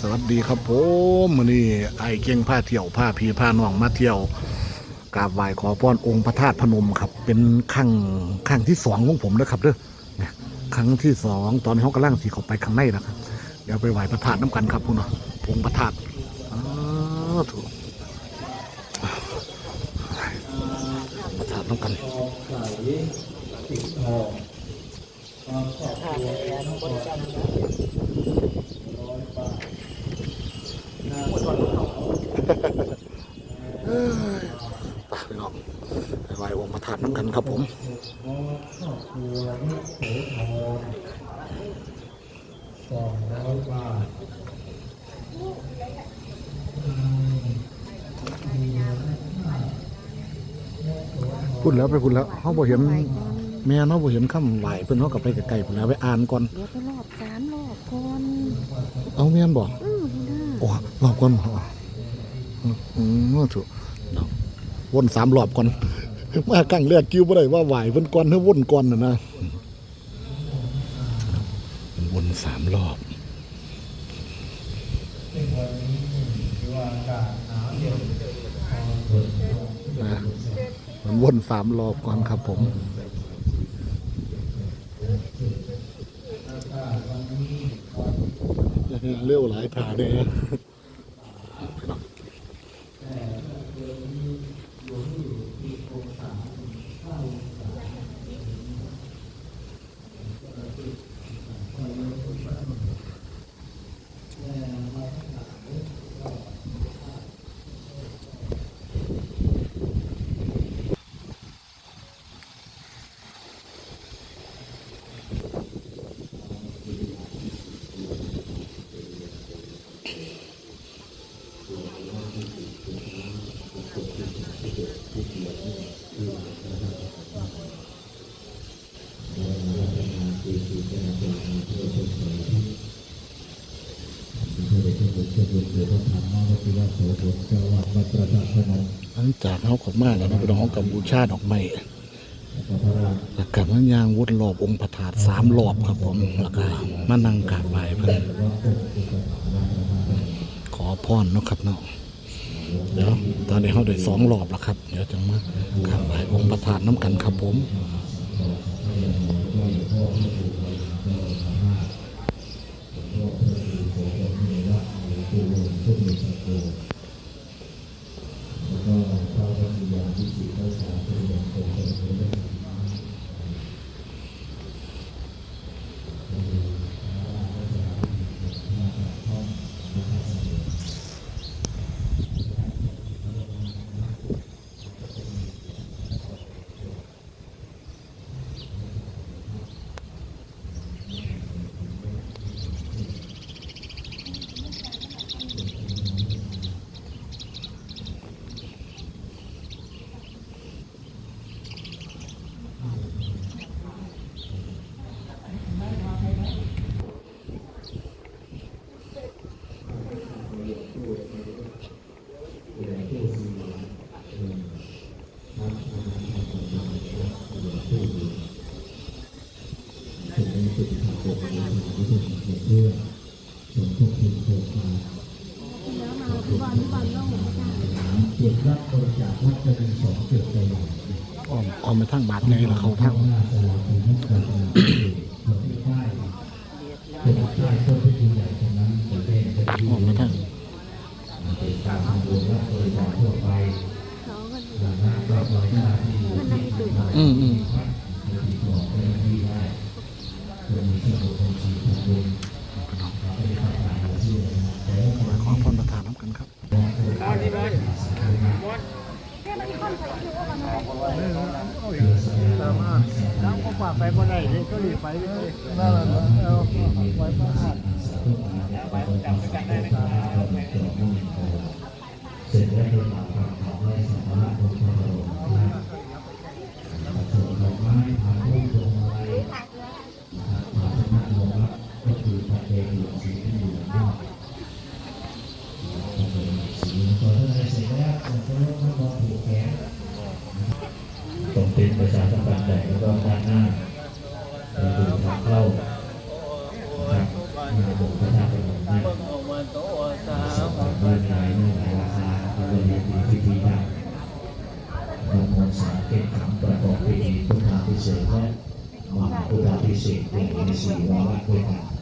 สวัสดีครับผมมื้อนี้ไอ้เก่งผ้าเที่ยวผ้าพีผ้าน้องมาเที่ยวกราบไหว้ขอพรองค์พระธาตุพนมครับ เป็นครั้งครั้งที่สองของผมนะครับเด้อเนี่ยครั้งที่สองตอนนี้เขากำลังสีเข้าไปข้างในนะครับเดี๋ยวไปไหว้พระธาตุน้ำกันครับคุณเนาะองค์พระธาตุอ้าวถูกพระธาตุน้ำกันไปพี่น้องไปไหว้ องค์พระธาตุน้ำกันครับผมสองร้อยบาทพูดแล้วไปพูดแล้วเขาบ่เห็นแม่เขาบ่เห็นคำไหวเพิ่นเขากลับไปไกลๆพุ่นแล้วไปอ่านก่อนเดี๋ยวไปรอบสามรอบก่อนเอาแม่นบ่อือพี่น้าโอ้รอบก่อนบ่อืมถูกเนาะวนสามรอบก่อน มาครั้งแรกกิ้วบ่ได้ว่าไหวเพิ่นก่อนเฮาวนก่อนน่ะนะวนสามรอบซึ่งวันนี้ถือว่าอากาศหนาวเย็นพอฝนตกนะมันวนสามรอบก่อนครับผมอากาศวันนี้เร็วหลายทาเด้อ หลังจากเขาขอมาแล้วนะพี่น้องกับบูชาดอกไม้แล้วกับมันยางวนรอบองค์พระธาตุสามรอบครับผมแล้วก็มานั่งกราบไหว้เพิ่นขอพรนะครับเนาะ เดี๋ยวตอนนี้เขาได้สองรอบแล้วครับ เดี๋ยวจังมากราบไหวองค์ประธานน้ำกันครับผมจุดรับบริจาควัดจะมีสองจุดใหญ่อ้อมอ้ อมไปทางบาทไงแล้วเขาทางหน้าตลาดเป็นนัการเมืองส่วนที่ใต้เป็นใต้ต้นพิธีใหญ่ตรงนั้นจะเป็นเป็นที่อ้อมไปทางเป็นการทำบุญรับบริจาคทั่วไปเขาก็ดังนั้นก็ร้อยหน้าที่ มันนั่งตื่น อืมอืม วัดจะติดต่อเจ้าหน้าที่ได้ จะมีสมุดบัญชีทำบุญพี่น้องเราไประกาศรายชื่อนครับต่ว่าไหว้ขอพรพระธาน้ำก็ฝากไปบ่ได้เลยก็รีบไปเลยนั่นแหละเอาไว้มาหัดเสร็จแล้วก็มาฝากของให้สัมา แล้วผมจะลดมันมองผิดแผลตมงเป็นประชาสัมพันธ์ใหญ่แล้วก็ด้านหน้าเราดูทางเข้าครับมาบุกประชาชนเนี่ยสำหรับด้านในเนื่องของราคาเราเรียนมาพิธีได้มงคลสาเกตขังประกอบพิธีพุทธาพิเศษและมังพุทธาพิเศษเป็นสีวาระด้วยกัน